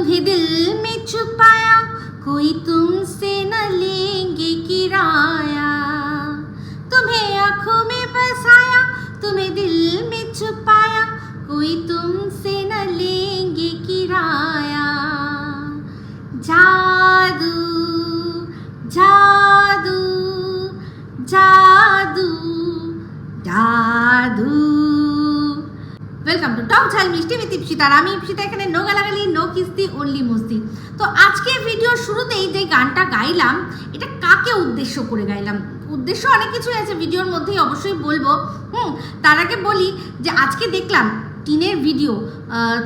भी दिल में छुपाया, कोई तुमसे न लेंगे किराया। तुम्हें आँखों में बसाया, तुम्हें दिल में छुपाया, कोई तुमसे न लेंगे किराया। जादू जादू जादू जादू। ওয়েলকাম টু টক ঝাল মিষ্টি উইথ ইপসিতা আর আমি ইপসিতা এখানে নো গালাগালি নো কিস্তি অনলি মস্তি তো আজকে ভিডিওর শুরুতেই যে গানটা গাইলাম, এটা কাকে উদ্দেশ্য করে গাইলাম? উদ্দেশ্য অনেক কিছুই আছে ভিডিওর মধ্যেই অবশ্যই বলব। হুম, তার আগে বলি যে আজকে দেখলাম টিনের ভিডিও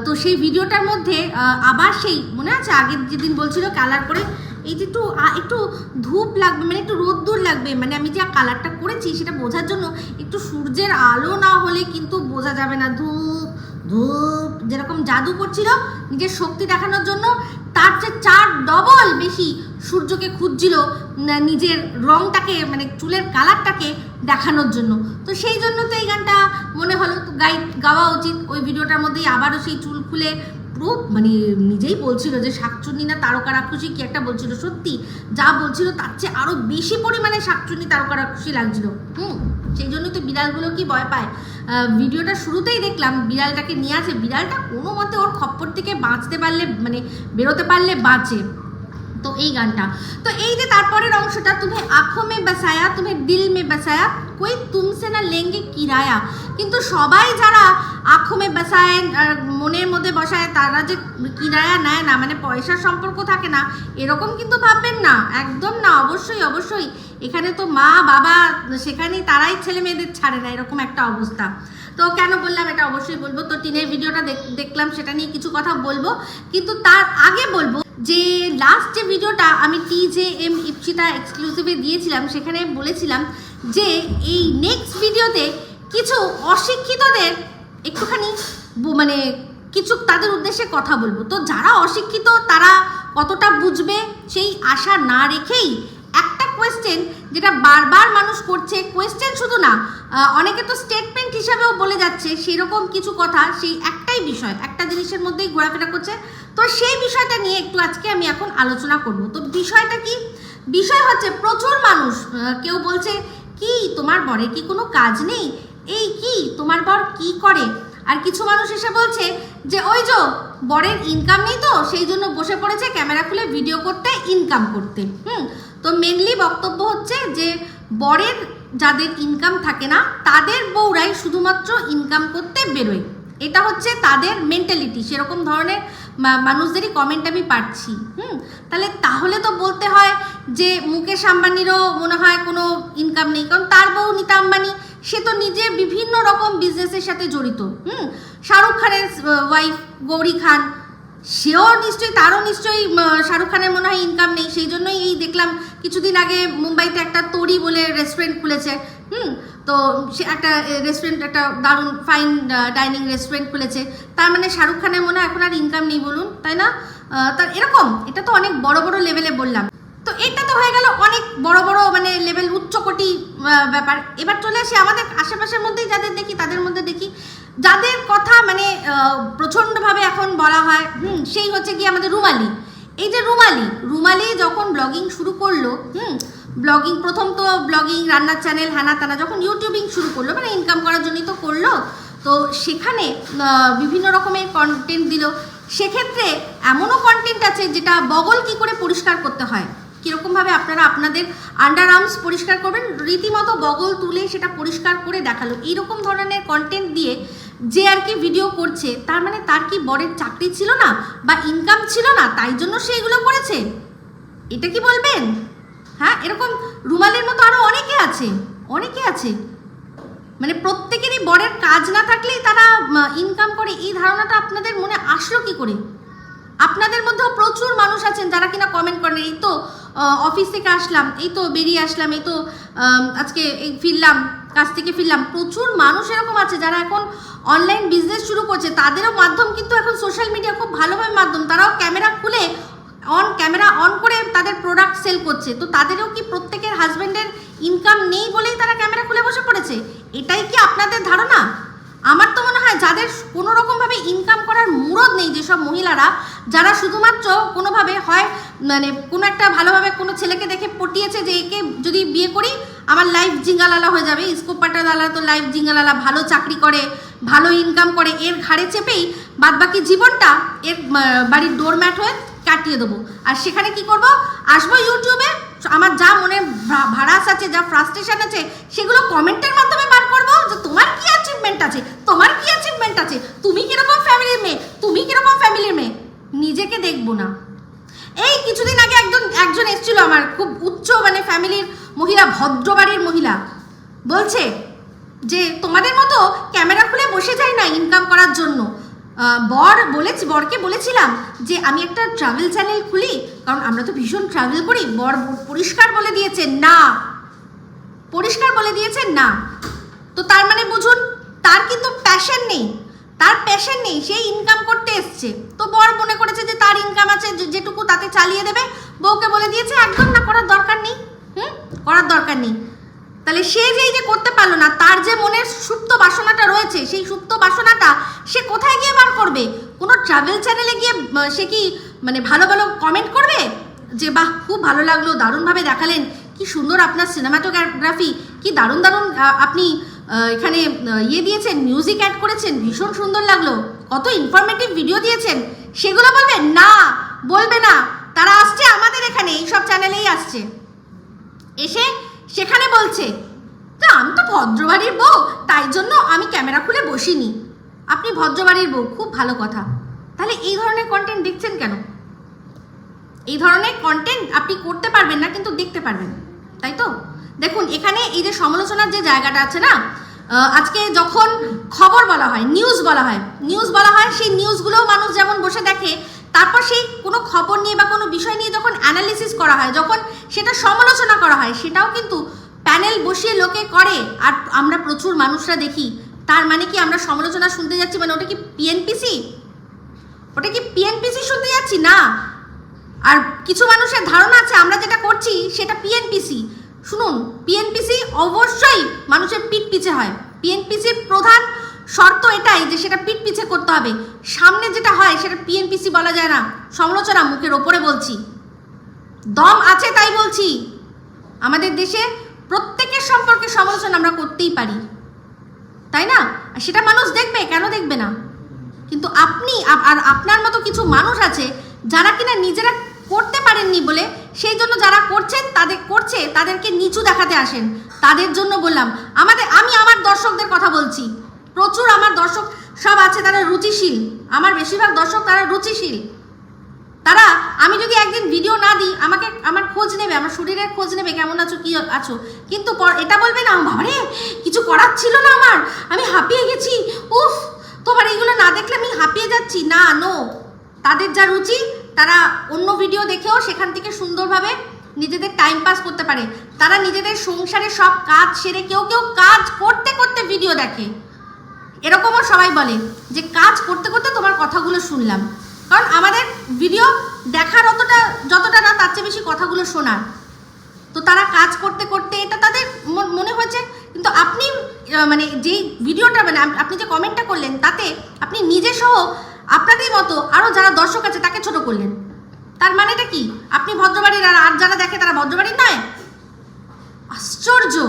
তো সেই ভিডিওটার মধ্যে আবার সেই, মনে আছে আগের যেদিন বলছিল কালার করে, এই যে একটু একটু ধূপ লাগবে মানে একটু রোদ্দুর লাগবে মানে আমি যে কালারটা করেছি সেটা বোঝার জন্য একটু সূর্যের আলো না হলে কিন্তু বোঝা যাবে না, ধূপ ধূপ, যেরকম জাদু করছিল, নিজের শক্তি দেখানোর জন্য, তার চেয়ে চার ডবল বেশি সূর্যকে খুঁজছিল নিজের রংটাকে মানে চুলের কালারটাকে দেখানোর জন্য। তো সেই জন্য তো এই গানটা মনে হলো গাই, গাওয়া উচিত। ওই ভিডিওটার মধ্যেই আবারও সেই চুল খুলে পুরো মানে নিজেই বলছিল যে শাকচুন্নি না তারকা রাক্ষসী কি একটা বলছিল? সত্যি, যা বলছিল তার চেয়ে আরও বেশি পরিমাণে শাকচুন্নি তারকা রাক্ষসী লাগছিল। হুম, সেই জন্য তো বিড়ালগুলো কি ভয় পায়। ভিডিওটা শুরুতেই দেখলাম বিড়ালটাকে নিয়ে আসে বিড়ালটা কোনো মতে ওর খপ্পর থেকে বাঁচতে পারলে মানে বেরোতে পারলে বাঁচে। তো এই গানটা। তো এই যে তারপরের অংশটা, তুমি আঁখো মে বসায়া, তুমি দিল মে বসায়া, কই তুমসে না লেঙ্গে কিরায়া। কিন্তু সবাই যারা আঁখো মে বসায় মনের মধ্যে বসায়, তারা যে কিরায়া নেয় না মানে পয়সার সম্পর্ক থাকে না, এরকম কিন্তু ভাববেন না, একদম না, অবশ্যই অবশ্যই। এখানে তো মা, বাবা, সেখানেই তারাই ছেলে মেয়েদের ছাড়ে না, এরকম একটা অবস্থা। তো কেন বললাম এটা অবশ্যই বলব? তো টিনের ভিডিওটা দেখ- দেখলাম, সেটা নিয়ে কিছু কথা বলব। কিন্তু তার আগে বলব যে লাস্ট যে ভিডিওটা আমি টি জে এম ইপসিতা এক্সক্লুসিভে দিয়েছিলাম, সেখানে বলেছিলাম যে, এই নেক্সট ভিডিওতে কিছু অশিক্ষিতদের একটুখানি মানে কিছু তাদের উদ্দেশ্যে কথা বলব। তো যারা অশিক্ষিত, তারা কতটা বুঝবে সেই আশা না রেখেই একটা কোয়েশ্চেন যেটা বারবার মানুষ করছে কোয়েশ্চেন শুধু না অনেকে তো স্টেটমেন্ট হিসাবেও বলে যাচ্ছে, সেরকম কিছু কথা, সেই একটাই বিষয়, একটা জিনিসের মধ্যেই ঘোরাফেরা করছে। তো সেই বিষয়টা নিয়ে একটু আজকে আমি এখন আলোচনা করব। তো বিষয়টা কি? বিষয় হচ্ছে প্রচুর মানুষ কেউ বলছে, কি তোমার বরের কি কোনো কাজ নেই? এই কি? তোমার বর কি করে? আর কিছু মানুষ এসে বলছে যে, ওই যে, বরের ইনকাম নেই তো, সেই জন্য বসে পড়েছে ক্যামেরা খুলে ভিডিও করতে ইনকাম করতে। হুম? তো মেনলি বক্তব্য হচ্ছে যে বরের যাদের ইনকাম থাকে না, তাদের বউরাই শুধুমাত্র ইনকাম করতে বেরোয়। এটা হচ্ছে তাদের মেন্টালিটি সেরকম ধরনের মানুষদেরই কমেন্ট আমি পাচ্ছি হুম? তাহলে তাহলে তো বলতে হয় যে মুকেশ আম্বানিরও মনে হয় কোনো ইনকাম নেই, কারণ তার বউ নিতা আম্বানি, সে তো নিজে বিভিন্ন রকম বিজনেসের সাথে জড়িত। হুম? শাহরুখ খানের ওয়াইফ গৌরী খান সেও নিশ্চয়ই, তারও নিশ্চয়ই শাহরুখ খানের মনে হয় ইনকাম নেই। সেই জন্যই এই দেখলাম, কিছুদিন আগে মুম্বাইতে একটা তরি বলে রেস্টুরেন্ট খুলেছে। হুম, তো সে একটা রেস্টুরেন্ট একটা দারুণ ফাইন ডাইনিং রেস্টুরেন্ট খুলেছে। তার মানে শাহরুখ খানের মনে হয় এখন আর ইনকাম নেই বলুন, তাই না? তার এরকম, এটা তো অনেক বড় বড় লেভেলে বললাম। তো এটা তো হয়ে গেল বড় বড় মানে লেভেল উচ্চকোটি ব্যাপার। এবার চলে আসি আমাদের আশেপাশের মধ্যেই যাদের দেখি, তাদের মধ্যে দেখি। যাদের কথা মানে প্রচণ্ডভাবে এখন বলা হয়, হুম, সেই হচ্ছে কি আমাদের রুমালি। এই যে রুমালি রুমালি যখন ব্লগিং শুরু করল, হুম ব্লগিং প্রথম তো ব্লগিং রান্নার চ্যানেল হ্যানা তানা, যখন ইউটিউবিং শুরু করল মানে ইনকাম করার জন্যই তো করল, তো সেখানে বিভিন্ন রকমের কন্টেন্ট দিল। সেক্ষেত্রে এমনও কন্টেন্ট আছে যেটা বগল কি করে পরিষ্কার করতে হয়? কীরকমভাবে আপনারা আপনাদের আন্ডার আর্মস পরিষ্কার করবেন, রীতিমতো বগল তুলে সেটা পরিষ্কার করে দেখাল। এইরকম ধরনের কন্টেন্ট দিয়ে যে আর কি ভিডিও করছে, তার মানে তার কি বরের চাকরি ছিল না বা ইনকাম ছিল না, তাই জন্য সে এগুলো করেছে? এটা কি বলবেন? হ্যাঁ এরকম রুমালের মতো আরও অনেকে আছে অনেকে আছে। মানে প্রত্যেকেরই বরের কাজ না থাকলেই তারা ইনকাম করে। এই ধারণাটা আপনাদের মনে আসলো কি করে? আপনাদের মধ্যেও প্রচুর মানুষ আছেন যারা কিনা কমেন্ট করেন। এই তো অফিস থেকে আসলাম, এই তো বেরিয়ে আসলাম, এই তো আজকে ফিরলাম, কাজ থেকে ফিরলাম। প্রচুর মানুষ এরকম আছে যারা এখন অনলাইন বিজনেস শুরু করছে। তাদেরও মাধ্যম কিন্তু এখন সোশ্যাল মিডিয়া খুব ভালোভাবে মাধ্যম। তারাও ক্যামেরা খুলে অন ক্যামেরা অন করে তাদের প্রোডাক্ট সেল করছে। তো তাদেরও কি প্রত্যেকের হাজব্যান্ডের ইনকাম নেই বলেই তারা ক্যামেরা খুলে বসে পড়েছে? এটাই কি আপনাদের ধারণা? আমার তো মনে হয় যাদের কোনো রকমভাবে ইনকাম করার মুরদ নেই যেসব মহিলারা যারা শুধুমাত্র কোনোভাবে হয় মানে কোনো একটা ভালোভাবে কোনো ছেলেকে দেখে পটিয়েছে যে একে যদি বিয়ে করি, আমার লাইফ জিঙ্গালালা হয়ে যাবে। স্কোপ পাটালালা তো লাইফ জিঙ্গালালা, ভালো চাকরি করে, ভালো ইনকাম করে, এর ঘাড়ে চেপেই বাদবাকি জীবনটা এর বাড়ির ডোরম্যাট হয়ে কাটিয়ে দেবো। আর সেখানে কি করব? আসব ইউটিউবে আমার যা মনে ভাড়াস আছে, যা ফ্রাস্ট্রেশন আছে, সেগুলো কমেন্টের মাধ্যমে বার করব যে তোমার কি অ্যাচিভমেন্ট আছে? তোমার কি অ্যাচিভমেন্ট আছে? তুমি কীরকম ফ্যামিলির মেয়ে? তুমি কীরকম ফ্যামিলির মেয়ে? নিজেকে দেখব না। এই কিছুদিন আগে একজন একজন এসেছিল আমার, খুব উচ্চ মানে ফ্যামিলির মহিলা ভদ্র বাড়ির মহিলা। বলছে যে, তোমাদের মতো ক্যামেরা খুলে বসে যায় না ইনকাম করার জন্য। বর বলেছি, বরকে বলেছিলাম যে, আমি একটা ট্রাভেল চ্যানেল খুলি, কারণ আমরা তো ভীষণ ট্রাভেল করি। বর পরিষ্কার বলে দিয়েছে, না। পরিষ্কার বলে দিয়েছে, না। তো তার মানে বুঝুন, তার কিন্তু প্যাশন নেই। তার প্যাশন নেই, সে ইনকাম করতে এসছে। তো বর মনে করেছে যে তার ইনকাম আছে যেটুকু তাতে চালিয়ে দেবে, বউকে বলে দিয়েছে, একদম না, করার দরকার নেই। হুম? করার দরকার নেই। তাহলে সে যেই যে করতে পারল না, তার যে মনের সুপ্ত বাসনাটা রয়েছে, সেই সুপ্ত বাসনাটা সে কোথায় গিয়ে বার করবে? কোনো ট্রাভেল চ্যানেলে গিয়ে সে কি মানে ভালো ভালো কমেন্ট করবে? যে, বাহ, খুব ভালো লাগল, দারুণভাবে দেখালেন, কি সুন্দর আপনার সিনেমাটোগ্রাফি কি দারুণ দারুণ আপনি এখানে ইয়ে দিয়েছেন মিউজিক অ্যাড করেছেন, ভীষণ সুন্দর লাগল। কত ইনফরমেটিভ ভিডিও দিয়েছেন। সেগুলো বলবে, না বলবে না। তারা আসছে আমাদের এখানে, এইসব চ্যানেলেই আসছে। এসে সেখানে বলছে, তা আমি তো ভদ্রবাড়ির বউ, তাই জন্য আমি ক্যামেরা খুলে বসিনি। আপনি ভদ্রবাড়ির বউ, খুব ভালো কথা। তাহলে এই ধরনের কন্টেন্ট দেখছেন কেন? এই ধরনের কন্টেন্ট আপনি করতে পারবেন না, কিন্তু দেখতে পারবেন। তাই তো? দেখুন, এখানে এই যে সমালোচনার যে জায়গাটা আছে না আজকে যখন খবর বলা হয় নিউজ বলা হয় নিউজ বলা হয়, সেই নিউজগুলোও মানুষ যেমন বসে দেখে, তারপর সেই কোনো খবর নিয়ে বা কোনো বিষয় নিয়ে যখন অ্যানালিসিস করা হয়, যখন সেটা সমালোচনা করা হয়, সেটাও কিন্তু প্যানেল বসিয়ে লোকে করে, আর আমরা প্রচুর মানুষরা দেখি, তার মানে কি আমরা সমালোচনা শুনতে যাচ্ছি মানে ওটা কি পিএনপিসি ওটা কি পিএনপিসি শুনতে যাচ্ছি? না। আর কিছু মানুষের ধারণা আছে, আমরা যেটা করছি সেটা পিএনপিসি শুনুন পিএনপিসি অবশ্যই মানুষের পিঠ পিছে হয় পিএনপিসির প্রধান শর্ত এটাই যে সেটা পিঠ পিছে করতে হবে। সামনে যেটা হয় সেটা পিএনপিসি বলা যায় না। সমালোচনা মুখের ওপরে বলছি। দম আছে তাই বলছি। আমাদের দেশে প্রত্যেকের সম্পর্কে সমালোচনা আমরা করতেই পারি। তাই না? সেটা মানুষ দেখবে, কেন দেখবে না? কিন্তু আপনি আর আপনার মতো কিছু মানুষ আছে যারা কিনা নিজেরা করতে পারেননি বলে সেই জন্য যারা করছেন, তাদের করছে, তাদেরকে নিচু দেখাতে আসেন। তাদের জন্য বললাম, আমাদের, আমি আমার দর্শকদের কথা বলছি। প্রচুর আমার দর্শক সব আছে, তারা রুচিশীল। আমার বেশিরভাগ দর্শক তারা রুচিশীল। তারা, আমি যদি একদিন ভিডিও না দিই, আমাকে, আমার খোঁজ নেবে, আমার শরীরের খোঁজ নেবে, কেমন আছো, কি আছো? কিন্তু এটা বলবে না, বাবারে, কিছু করার ছিল না আমার। আমি হাঁপিয়ে গেছি। উফ, তোমার এইগুলো না দেখলে আমি হাঁপিয়ে যাচ্ছি। না নো তাদের যা রুচি তারা অন্য ভিডিও দেখেও সেখান থেকে সুন্দরভাবে নিজেদের টাইম পাস করতে পারে। তারা নিজেদের সংসারে সব কাজ সেরে কেউ কেউ কাজ করতে করতে ভিডিও দেখে। এরকমও সবাই বলে যে, কাজ করতে করতে তোমার কথাগুলো শুনলাম। কারণ আমাদের ভিডিও দেখার অতটা, যতটা না, তার চেয়ে বেশি কথাগুলো শোনার। তো তারা কাজ করতে করতে এটা তাদের মন- হয়েছে। কিন্তু আপনি মানে যেই ভিডিওটা মানে আপনি যে কমেন্টটা করলেন, তাতে আপনি নিজে সহ আপনাদের মতো আরও যারা দর্শক আছে তাকে ছোট করলেন। তার মানেটা কি? আপনি ভদ্রবাড়ির আর আর যারা দেখে তারা ভদ্রবাড়ির নয়? আশ্চর্য!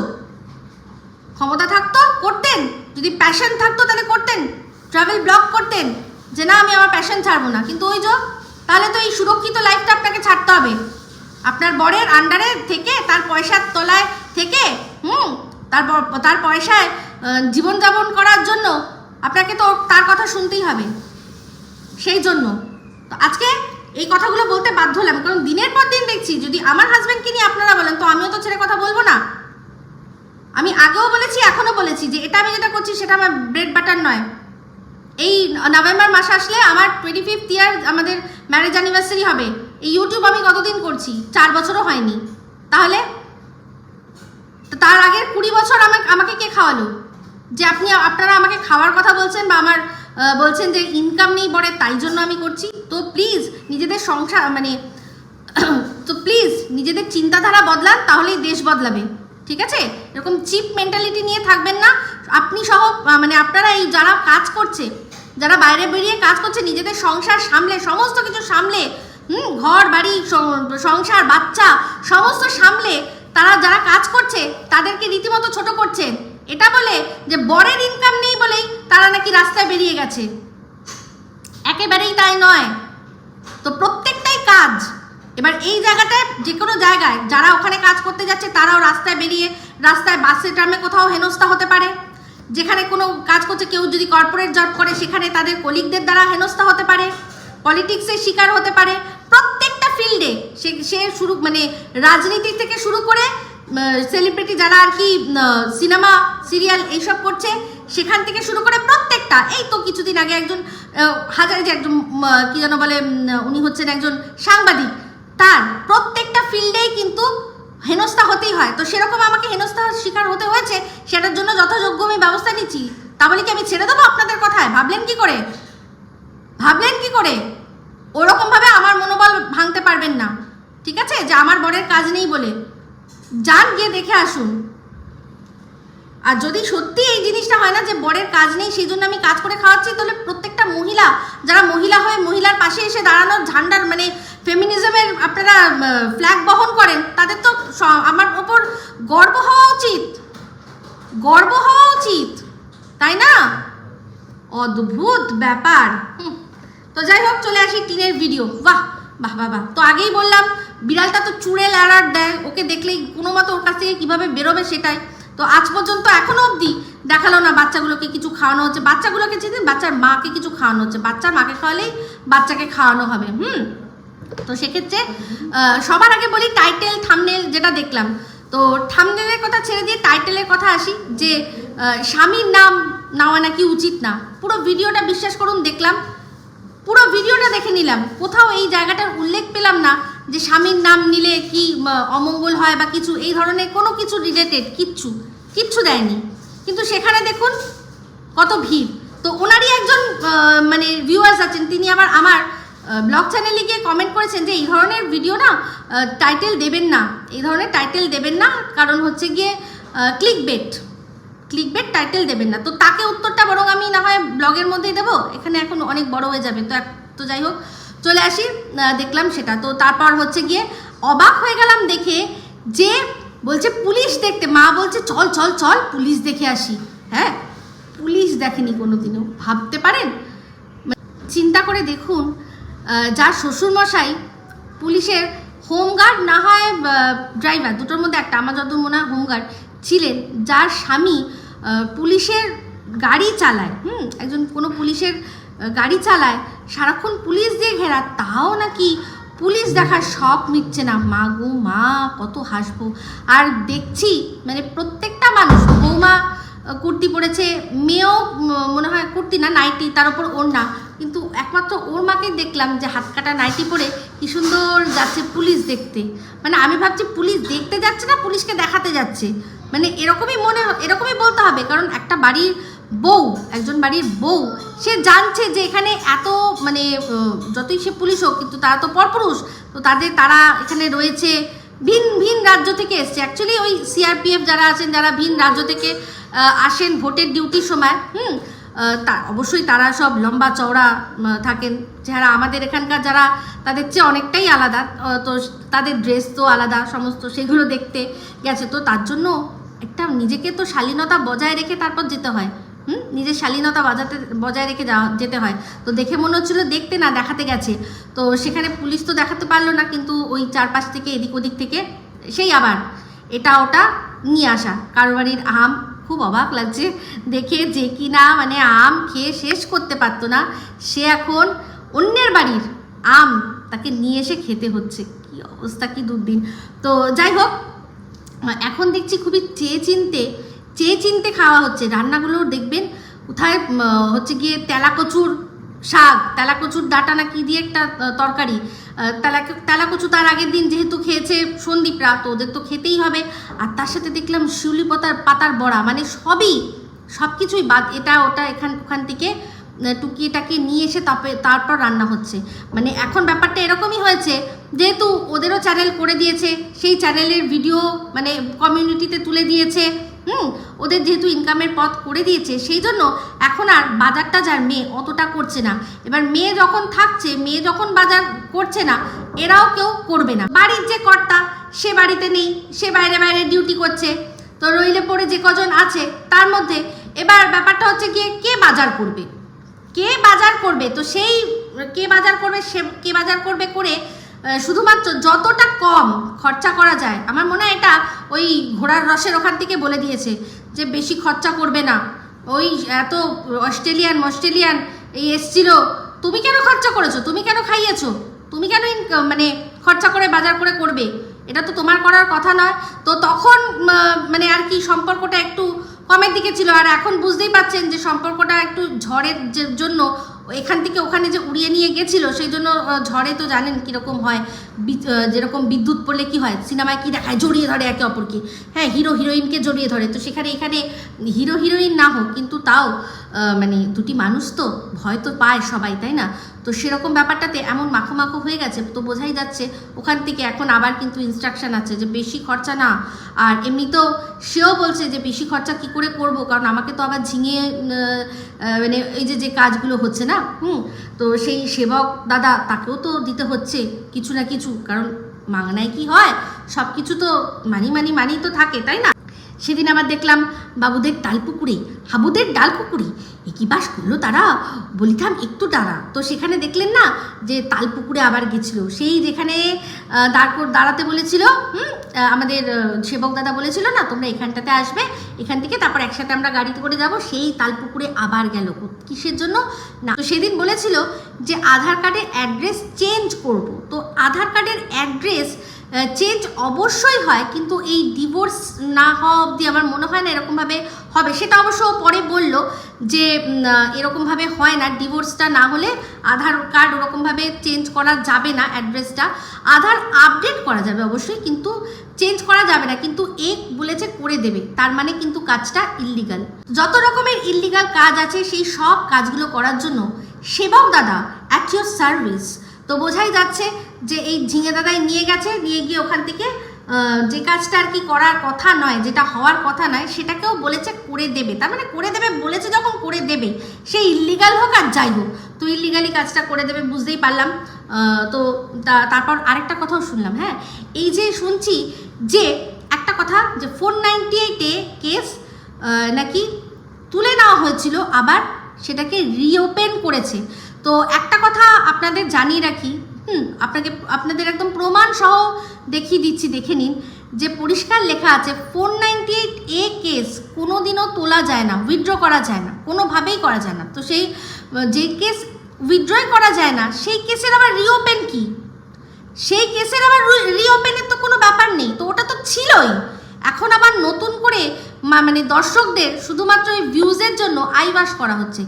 ক্ষমতা থাকতো, করতেন। যদি প্যাশন থাকতো তাহলে করতেন। ট্রাভেল ব্লগ করতেন। যে না, আমি আমার প্যাশন ছাড়বো না। কিন্তু ওই যে, তাহলে তো এই সুরক্ষিত লাইফটা আপনাকে ছাড়তে হবে। আপনার বরের আন্ডারে থেকে, তার পয়সার তলায় থেকে, হুম তারপর তার পয়সায় জীবনযাপন করার জন্য আপনাকে তো তার কথা শুনতেই হবে। সেই জন্য। তো আজকে এই কথাগুলো বলতে বাধ্য হলাম, কারণ দিনের পর দিন দেখছি যদি আমার হাজব্যান্ডকে নিয়ে আপনারা বলেন, তো আমিও তো ছেড়ে কথা বলব না। আমি আগেও বলেছি, এখনও বলেছি যে এটা আমি যেটা করছি সেটা আমার ব্রেড বাটার নয়। এই নভেম্বর মাস আসলে আমার টোয়েন্টি ফিফথ ইয়ার আমাদের ম্যারেজ অ্যানিভার্সারি হবে। এই ইউটিউব আমি কতদিন করছি? চার বছরও হয়নি। তাহলে তার আগের কুড়ি বছর আমাকে আমাকে কে খাওয়ালো? যে আপনি, আপনারা আমাকে খাওয়ার কথা বলছেন বা আমার বলছেন যে ইনকাম নেই বড় তাই জন্য আমি করছি। তো প্লিজ নিজেদের সংসার মানে তো প্লিজ নিজেদের চিন্তাধারা বদলান, তাহলেই দেশ বদলাবে। ঠিক আছে? এরকম চিপ মেন্টালিটি নিয়ে থাকবেন না। আপনি সহ মানে আপনারা এই যারা কাজ করছে, যারা বাইরে বেরিয়ে কাজ করছে, নিজেদের সংসার সামলে, সমস্ত কিছু সামলে, হুম, ঘর, বাড়ি সংসার, বাচ্চা, সমস্ত সামলে, তারা যারা কাজ করছে, তাদেরকে রীতিমতো ছোট করছে। এটা বলে যে বরের ইনকাম নেই বলেই তারা নাকি রাস্তায় বেরিয়ে গেছে। একেবারেই তাই নয়। তো প্রত্যেকটাই কাজ। এবার এই জায়গাটায় যে কোনো জায়গায় যারা ওখানে কাজ করতে যাচ্ছে, তারাও রাস্তায় বেরিয়ে রাস্তায় বাসে ট্রামে কোথাও হেনস্থা হতে পারে। যেখানে কোনো কাজ করছে, কেউ যদি কর্পোরেট জব করে, সেখানে তাদের কলিগদের দ্বারা হেনস্থা হতে পারে পলিটিক্সের শিকার হতে পারে। প্রত্যেকটা ফিল্ডে সে সে শুরু মানে রাজনীতি থেকে শুরু করে সেলিব্রিটি যারা আর কি সিনেমা সিরিয়াল এইসব করছে, সেখান থেকে শুরু করে প্রত্যেকটা, এই তো কিছুদিন আগে একজন হাজারে যে একজন কি যেন বলে উনি হচ্ছেন একজন সাংবাদিক, তার প্রত্যেকটা ফিল্ডেই কিন্তু হেনস্থা হতেই হয়। তো সেরকম আমাকে হেনস্থার শিকার হতে হয়েছে, সেটার জন্য যথাযোগ্য আমি ব্যবস্থা নিচ্ছি। তা বলে কি আমি ছেড়ে দেবো আপনাদের কথায়? ভাবলেন কি করে? ভাবলেন কি করে? ওরকমভাবে আমার মনোবল ভাঙতে পারবেন না। ঠিক আছে? যে আমার বরের কাজ নেই বলে। যান গিয়ে দেখে আসুন। আর যদি সত্যি এই জিনিসটা হয় না যে বরের কাজ নেই, সেই জন্য আমি কাজ করে খাওয়াচ্ছি, তাহলে প্রত্যেকটা মহিলা, যারা মহিলা হয়ে মহিলার পাশে এসে দাঁড়ানোর ঝান্ডার মানে ফেমিনিজমের আপনারা ফ্ল্যাগ বহন করেন, তাদের তো আমার ওপর গর্ব হওয়া উচিত। গর্ব হওয়া উচিত, তাই না? অদ্ভুত ব্যাপার। তো যাই হোক, চলে আসি টিনের ভিডিও বাহ! বাহ বাহ তো আগেই বললাম, বিড়ালটা তো চুড়ে অ্যালার্ট দেয়। ওকে দেখলেই কোনো মতো ওর কাছ থেকে কীভাবে বেরোবে সেটাই। তো আজ পর্যন্ত এখনও অবধি দেখাল না বাচ্চাগুলোকে কিছু খাওয়ানো হচ্ছে। বাচ্চাগুলোকে যেদিন বাচ্চার মাকে কিছু খাওয়ানো হচ্ছে বাচ্চার মাকে খাওয়ালেই বাচ্চাকে খাওয়ানো হবে, হুম? তো সেক্ষেত্রে সবার আগে বলি টাইটেল থামনেল যেটা দেখলাম। তো থামনেলের কথা ছেড়ে দিয়ে টাইটেলের কথা আসি, যে স্বামীর নাম নেওয়া নাকি উচিত না। পুরো ভিডিওটা বিশ্বাস করুন, দেখলাম। পুরো ভিডিওটা দেখে নিলাম। কোথাও এই জায়গাটার উল্লেখ পেলাম না যে স্বামীর নাম নিলে কি অমঙ্গল হয় বা কিছু, এই ধরনের কোনো কিছু রিলেটেড কিচ্ছু কিচ্ছু দেয়নি। কিন্তু সেখানে দেখুন কত ভিড়। তো ওনারই একজন মানে ভিউয়ার্স আছেন, তিনি আবার আমার ব্লগ চ্যানেলে গিয়ে কমেন্ট করেছেন যে এই ধরনের ভিডিও না টাইটেল দেবেন না। এই ধরনের টাইটেল দেবেন না, কারণ হচ্ছে গিয়ে click bait click bait title দেবেন না। তো তাকে উত্তরটা বরং আমি না হয় ব্লগের মধ্যেই দেবো। এখানে এখন অনেক বড় হয়ে যাবে। তো তো যাই হোক, চলে আসি দেখলাম সেটা। তো তারপর হচ্ছে গিয়ে অবাক হয়ে গেলাম দেখে যে বলছে, পুলিশ দেখতে। মা বলছে, চল চল চল, পুলিশ দেখে আসি। হ্যাঁ? পুলিশ দেখেনি কোনোদিনও। ভাবতে পারেন? চিন্তা করে দেখুন যার শ্বশুরমশাই পুলিশের হোমগার্ড না হয় ড্রাইভার, দুটোর মধ্যে একটা, আমার যত মনে হয় হোমগার্ড ছিলেন, যার স্বামী পুলিশের গাড়ি চালায়, হুম, একজন কোনো পুলিশের গাড়ি চালায়, সারাক্ষণ পুলিশ দিয়ে ঘেরা, তাও নাকি পুলিশ দেখার শখ মিটছে না। মা গো, মা, কত হাসবো। আর দেখছি মানে প্রত্যেকটা মানুষ, বৌমা কুর্তি পরেছে, মেয়েও মনে হয় কুর্তি না, নাইটি, তার উপর ওড়না। কিন্তু একমাত্র ওর মাকে দেখলাম যে হাত কাটা নাইটি পরে কি সুন্দর যাচ্ছে পুলিশ দেখতে। মানে আমি ভাবছি পুলিশ দেখতে যাচ্ছে না, পুলিশকে দেখাতে যাচ্ছে। মানে এরকমই মনে এরকমই বলতে হবে, কারণ একটা বাড়ির বউ, একজন বাড়ির বউ, সে জানছে যে এখানে এত মানে যতই সে পুলিশ হোক, কিন্তু তারা তো পরপুরুষ, তো তাদের, তারা এখানে রয়েছে ভিন ভিন রাজ্য থেকে এসছে। অ্যাকচুয়ালি ওই সিআরপিএফ যারা আছেন, যারা ভিন রাজ্য থেকে আসেন ভোটের ডিউটির সময়, হুম তা, অবশ্যই তারা সব লম্বা চওড়া থাকেন। যারা আমাদের এখানকার, যারা তাদের চেয়ে অনেকটাই আলাদা তো তাদের ড্রেস তো আলাদা, সমস্ত সেগুলো দেখতে গেছে। তো তার জন্য একটা নিজেকে তো শালীনতা বজায় রেখে তারপর যেতে হয়। হুম? নিজের শালীনতা বাজাতে, বজায় রেখে যাওয়া, যেতে হয়। তো দেখে মনে হচ্ছিল দেখতে না, দেখাতে গেছে। তো সেখানে পুলিশ তো দেখাতে পারল না, কিন্তু ওই চারপাশ থেকে এদিক ওদিক থেকে সেই আবার এটা ওটা নিয়ে আসা কারও বাড়ির আম খুব অবাক লাগছে। দেখে যে কিনা মানে আম খেয়ে শেষ করতে পারতো না। সে এখন অন্যের বাড়ির আম তাকে নিয়ে এসে খেতে হচ্ছে। কি অবস্থা, কি দুর্দিন। তো যাই হোক, এখন দেখছি খুবই চেয়ে চিনতে চেয়ে চিনতে খাওয়া হচ্ছে। রান্নাগুলো দেখবেন, কোথায় হচ্ছে গিয়ে তেলাকচুর শাক, তেলাকচুর ডাটা না কি দিয়ে একটা তরকারি। আহ, তেলা তেলাকচু তার আগের দিন যেহেতু খেয়েছে সন্দীপরা তো ওদের তো খেতেই হবে। আর তার সাথে দেখলাম শিউলি পাতার পাতার বড়া মানে সবই সব কিছুই বাদ এটা ওটা এখান ওখান থেকে টাকিয়ে নিয়ে এসে তারপরে তারপর রান্না হচ্ছে। মানে এখন ব্যাপারটা এরকমই হয়েছে যেহেতু ওদেরও চ্যানেল করে দিয়েছে সেই চ্যানেলের ভিডিও মানে কমিউনিটিতে তুলে দিয়েছে হুম, ওদের যেহেতু ইনকামের পথ করে দিয়েছে, সেই জন্য এখন আর বাজারটা যার মেয়ে অতটা করছে না। এবার মেয়ে যখন থাকছে, মেয়ে যখন বাজার করছে না, এরাও কেউ করবে না। বাড়ির যে কর্তা, সে বাড়িতে নেই, সে বাইরে বাইরে ডিউটি করছে। তো রইলে পড়ে যে কজন আছে, তার মধ্যে এবার ব্যাপারটা হচ্ছে গিয়ে কে বাজার করবে? কে বাজার করবে? তো সেই কে বাজার করবে, সে কে বাজার করবে করে শুধুমাত্র যতটা কম খরচা করা যায়, আমার মনে হয় এটা ওই ঘোড়ার রসের ওখান থেকে বলে দিয়েছে যে বেশি খরচা করবে না। ওই এত অস্ট্রেলিয়ান অস্ট্রেলিয়ান এই এসছিল, তুমি কেন খরচা করেছ? তুমি কেন খাইয়েছো? তুমি কেন মানে খরচা করে বাজার করে করবে? এটা তো তোমার করার কথা নয়। তো তখন মানে আর কি সম্পর্কটা একটু কমের দিকে ছিল। আর এখন বুঝতেই পাচ্ছেন যে সম্পর্কটা একটু ঝড়ের জন্য এখান থেকে ওখানে যে উড়িয়ে নিয়ে গেছিল, সেই জন্য ঝড়ে তো জানেন কীরকম হয়। যেরকম বিদ্যুৎ পড়লে কি হয়? সিনেমায় কি দেখায়? জড়িয়ে ধরে একে অপরকে। হ্যাঁ হিরো, হিরোইনকে জড়িয়ে ধরে। তো সেখানে, এখানে হিরো, হিরোইন না হোক, কিন্তু তাও মানে দুটি মানুষ তো ভয় তো পায় সবাই, তাই না? তো সেরকম ব্যাপারটাতে এমন মাখো মাখো হয়ে গেছে, তো বোঝাই যাচ্ছে ওখান থেকে এখন আবার কিন্তু ইনস্ট্রাকশন আছে যে বেশি খরচা না। আর এমনি তো সেও বলছে যে বেশি খরচা কি করে করব? কারণ আমাকে তো আবার ঝিঙে মানে এই যে যে কাজগুলো হচ্ছে না হুম। তো সেই সেবক দাদা তাকেও তো দিতে হচ্ছে কিছু না কিছু। কারণ মাংনায় কি হয়? সব কিছু তো মানি মানি মানি তো থাকে, তাই না? সেদিন আবার দেখলাম বাবুদের ডাল পুকুরে, হাবুদের ডাল পুকুরে। এ কি বাস করল তারা? বলিতাম, একটু দাঁড়া। তো সেখানে দেখলেন না যে তাল পুকুরে আবার গেছিল। সেই যেখানে দাঁড় দাঁড়াতে বলেছিল, হুম আমাদের সেবক দাদা বলেছিল না, তোমরা এখানটাতে আসবে, এখান থেকে তারপর একসাথে আমরা গাড়িতে করে যাব। সেই তাল পুকুরে আবার গেল। কিসের জন্য? না। তো সেদিন বলেছিল যে আধার কার্ডের অ্যাড্রেস চেঞ্জ করব। তো আধার কার্ডের অ্যাড্রেস চেঞ্জ অবশ্যই হয়, কিন্তু এই ডিভোর্স না হওয়া অবধি আমার মনে হয় না এরকমভাবে হবে। সেটা অবশ্য পরে বলল যে এরকমভাবে হয় না ডিভোর্সটা না হলে আধার কার্ড ওরকমভাবে চেঞ্জ করা যাবে না অ্যাড্রেসটা আধার আপডেট করা যাবে অবশ্যই, কিন্তু চেঞ্জ করা যাবে না, কিন্তু এক বলেছে করে দেবে, তার মানে কিন্তু কাজটা ইল্লিগাল যত রকমের ইল্লিগাল কাজ আছে, সেই সব কাজগুলো করার জন্য সেবক দাদা অ্যাট ইউর সার্ভিস তো বোঝাই যাচ্ছে যে এই ঝিঙে দাদাই নিয়ে গেছে, নিয়ে গিয়ে ওখান থেকে যে কাজটা আর কি করার কথা নয়, যেটা হওয়ার কথা নয়, সেটাকেও বলেছে করে দেবে। তার মানে করে দেবে বলেছে যখন করে দেবে, সে ইল্লিগাল হোক আর যাই হোক, তো ইল্লিগালি কাজটা করে দেবে বুঝতেই পারলাম। তো তা- তারপর আরেকটা কথাও শুনলাম হ্যাঁ? এই যে শুনছি যে একটা কথা যে ফোর নাইনটি এইটে কেস নাকি তুলে নেওয়া হয়েছিল, আবার সেটাকে রিওপেন করেছে। তো একটা কথা আপনাদের জানিয়ে রাখি, হুম, আপনাকে, আপনাদের একদম প্রমাণ সহ দেখিয়ে দিচ্ছি, দেখে নিন, যে পরিষ্কার লেখা আছে, four ninety eight A case কোনো দিনও তোলা যায় না, উইথড্র করা যায় না, কোনোভাবেই করা যায় না। তো সেই, যে কেস উইথড্রই করা যায় না, সেই কেসের আবার রিওপেন কি? সেই কেসের আবার রিওপেনের তো কোনো ব্যাপার নেই, তো ওটা তো ছিলই। এখন আবার নতুন করে মানে দর্শকদের শুধুমাত্র ওই ভিউজের জন্য আইবাস করা হচ্ছে।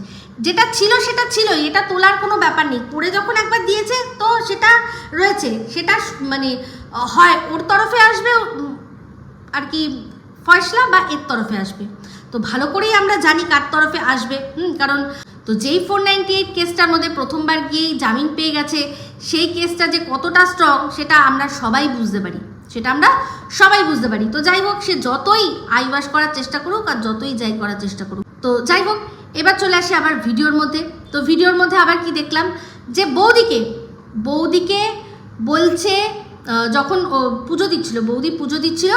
যেটা ছিল, সেটা ছিলই। এটা তোলার কোনো ব্যাপার নেই। করে যখন একবার দিয়েছে, তো সেটা রয়েছে। সেটা মানে হয় ওর তরফে আসবে আর কি ফয়সলা বা এর তরফে আসবে। তো ভালো করেই আমরা জানি কার তরফে আসবে। হুম, কারণ তো যেই ফোর নাইনটি এইট কেসটার মধ্যে প্রথমবার গিয়েই জামিন পেয়ে গেছে, সেই কেসটা যে কতটা স্ট্রং সেটা আমরা সবাই বুঝতে পারি। সেটা আমরা সবাই বুঝতে পারি। তো যাই হোক, সে যতই আইবাস করার চেষ্টা করুক আর যতই যাই করার চেষ্টা করুক। তো যাই হোক এবার চলে আসি আবার ভিডিওর মধ্যে। তো ভিডিওর মধ্যে আবার কি দেখলাম? যে বৌদিকে বৌদিকে বলছে যখন পুজো দিচ্ছিল, বৌদি পুজো দিচ্ছিল,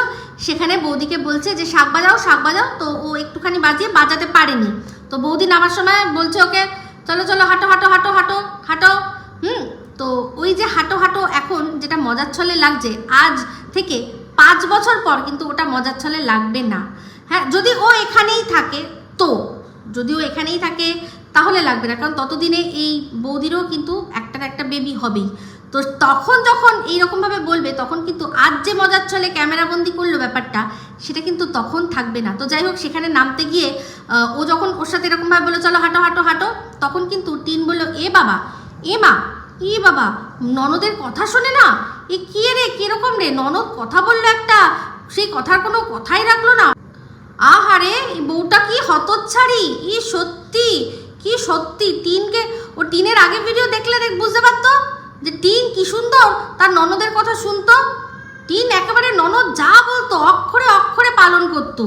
সেখানে বৌদিকে বলছে যে, শাক বাজাও শাক বাজাও। তো ও একটুখানি বাজিয়ে বাজাতে পারেনি। তো বৌদি নামার সময় বলছে ওকে, চলো চলো, হাঁটো হাঁটো হাঁটো হাঁটো হাঁটো। হুম? তো ওই যে হাঁটো হাঁটো এখন যেটা মজার ছলে লাগছে, আজ থেকে পাঁচ বছর পর কিন্তু ওটা মজার ছলে লাগবে না। হ্যাঁ যদি ও এখানেই থাকে, তো যদি ও এখানেই থাকে, তাহলে লাগবে না। কারণ ততদিনে এই বৌদিরও কিন্তু একটার একটা বেবি হবেই। তো তখন যখন এইরকমভাবে বলবে, তখন কিন্তু আজ যে মজার ছলে ক্যামেরাবন্দি করল ব্যাপারটা, সেটা কিন্তু তখন থাকবে না। তো যাই হোক, সেখানে নামতে গিয়ে ও যখন ওর সাথে এরকমভাবে বলে চলো হাঁটো হাঁটো হাঁটো, তখন কিন্তু টিন বলল, এ বাবা, এ মা ই বাবা, ননদের কথা শোনে না? এ কি রে, কীরকম রে? ননদ কথা বলল একটা, সেই কথার কোনো কথাই রাখল না। আহারে, বউটা কি হতচ্ছাড়ি? ই সত্যি, কি সত্যি? টিনকে, ও টিনের আগে ভিডিও দেখলে দেখ, বুঝতে পারতো? যে টিন কি সুন্দর, তার ননদের কথা শুনতো? টিন একেবারে ননদ যা বলতো, অক্ষরে অক্ষরে পালন করতো।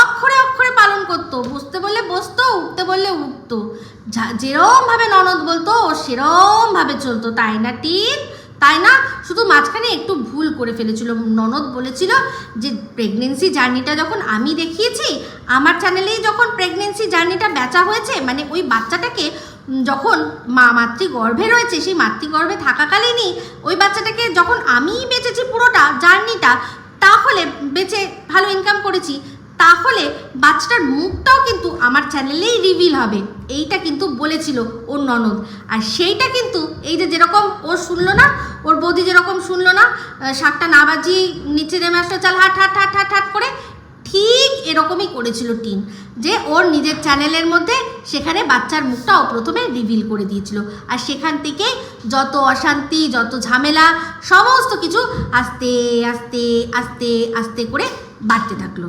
অক্ষরে অক্ষরে পালন করতো। বসতে বললে বসতো, উঠতে বললে উঠতো। যেরমভাবে ননদ বলতো ও সেরমভাবে চলতো, তাই না টিন? তাই না? শুধু মাঝখানে একটু ভুল করে ফেলেছিল। ননদ বলেছিল যে প্রেগনেন্সি জার্নিটা যখন আমি দেখিয়েছি, আমার চ্যানেলেই যখন প্রেগনেন্সি জার্নিটা বেচা হয়েছে মানে ওই বাচ্চাটাকে যখন মা মাতৃগর্ভে রয়েছে, সেই মাতৃগর্ভে থাকাকালীনই ওই বাচ্চাটাকে যখন আমিই বেঁচেছি পুরোটা জার্নিটা তাহলে বেঁচে ভালো ইনকাম করেছি। তাহলে বাচ্চাটার মুখটাও কিন্তু আমার চ্যানেলেই রিভিল হবে। এইটা কিন্তু বলেছিল ওর ননদ। আর সেইটা কিন্তু এই যে যেরকম ও শুনলো না, ওর বৌদি যেরকম শুনলো না শাকটা না বাজিয়ে নিচে নেমে আসলো, চাল হাট হাট হাট হাট হাট করে ঠিক এরকমই করেছিল টিন, যে ওর নিজের চ্যানেলের মধ্যে সেখানে বাচ্চার মুখটা ও প্রথমে রিভিল করে দিয়েছিল। আর সেখান থেকে যত অশান্তি, যত ঝামেলা, সমস্ত কিছু আস্তে আস্তে আস্তে আস্তে করে বাড়তে থাকল।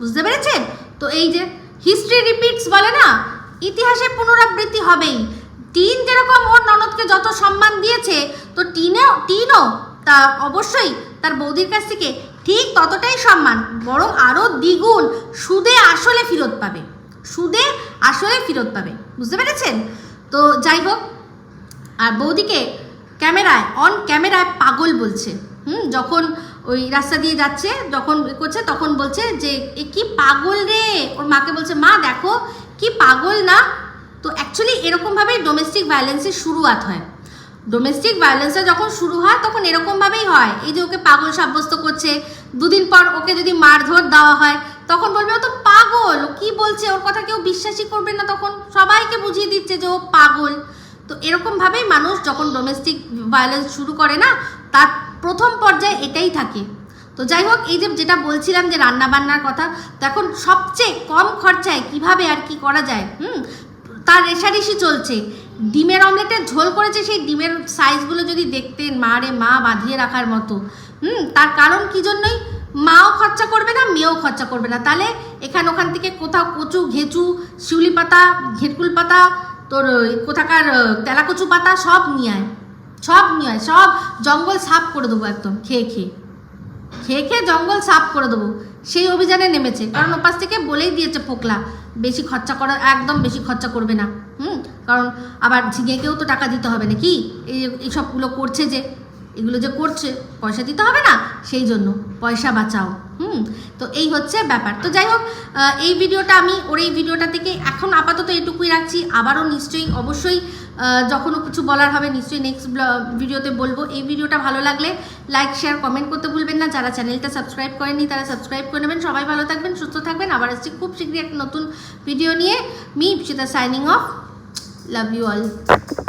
বুঝতে পেরেছেন? তো এই যে হিস্ট্রি রিপিটস বলে না, ইতিহাসে পুনরাবৃত্তি হবেই। টিন যেরকম ওর ননদকে যত সম্মান দিয়েছে, তো টিনেও, টিনও তা অবশ্যই তার বৌদির কাছ থেকে ঠিক ততটাই সম্মান, বরং আরও দ্বিগুণ সুদে আসলে ফেরত পাবে। সুদে আসলে ফেরত পাবে। বুঝতে পেরেছেন? তো যাই হোক, আর বৌদিকে ক্যামেরায় অন ক্যামেরায় পাগল বলছে। হুম, যখন ওই রাস্তা দিয়ে যাচ্ছে, যখন করছে, তখন বলছে যে, এ কি পাগল রে? ওর মাকে বলছে, মা, দেখো, কি পাগল না? তো অ্যাকচুয়ালি এরকমভাবেই ডোমেস্টিক ভায়োলেন্সের শুরুয়াত হয়। ডোমেস্টিক ভায়োলেন্সটা যখন শুরু হয়, তখন এরকমভাবেই হয়। এই যে ওকে পাগল সাব্যস্ত করছে, দুদিন পর ওকে যদি মারধর দেওয়া হয়, তখন বলবে, ও তো পাগল, কি বলছে? ওর কথা কেউ বিশ্বাসই করবে না তখন। সবাইকে বুঝিয়ে দিচ্ছে যে ও পাগল। তো এরকমভাবেই মানুষ যখন ডোমেস্টিক ভায়োলেন্স শুরু করে না, তার প্রথম পর্যায়ে এটাই থাকে। তো যাই হোক, এই যে যেটা বলছিলাম যে রান্না বান্নার কথা, তো এখন সবচেয়ে কম খরচায় কীভাবে আর কি করা যায়, হুম? তার রেশারেশি চলছে। ডিমের অমলেটের ঝোল করেছে সেই ডিমের সাইজগুলো যদি দেখতেন মা রে মা বাঁধিয়ে রাখার মতো। হুম, তার কারণ কি জন্যই? মাও খরচা করবে না, মেয়েও খরচা করবে না। তাহলে এখান ওখান থেকে কোথাও কচু, ঘেঁচু, শিউলি পাতা, ঘেটকুল পাতা, তোর কোথাকার তেলাকচু পাতা সব নিয়ে আয়। সব নিয়ে আয়, সব জঙ্গল সাফ করে দেবো একদম, খেয়ে খেয়ে। খেয়ে খেয়ে জঙ্গল সাফ করে দেবো। সেই অভিযানে নেমেছে। কারণ ওপাশ থেকে বলেই দিয়েছে পোকলা, বেশি খরচা করা একদম বেশি খরচা করবে না। হুম, কারণ আবার ঝিঙেকেও তো টাকা দিতে হবে নাকি? এই এই সবগুলো করছে যে, এগুলো যে করছে, পয়সা দিতে হবে না, সেই জন্য পয়সা বাঁচাও, হুম। তো এই হচ্ছে ব্যাপার। তো যাই হোক এই ভিডিওটা আমি, ওর এই ভিডিওটা থেকে এখন আপাতত এটুকুই রাখছি। আবারও নিশ্চয়ই, অবশ্যই যখনও কিছু বলার হবে, নিশ্চয়ই নেক্সট ভিডিওতে বলব। এই ভিডিওটা ভালো লাগলে লাইক শেয়ার কমেন্ট করতে ভুলবেন না। যারা চ্যানেলটা সাবস্ক্রাইব করেননি, তারা সাবস্ক্রাইব করে নেবেন। সবাই ভালো থাকবেন, সুস্থ থাকবেন। আবার আসছি খুব শীঘ্রই একটা নতুন ভিডিও নিয়ে। Me Ipsita signing off Love you all.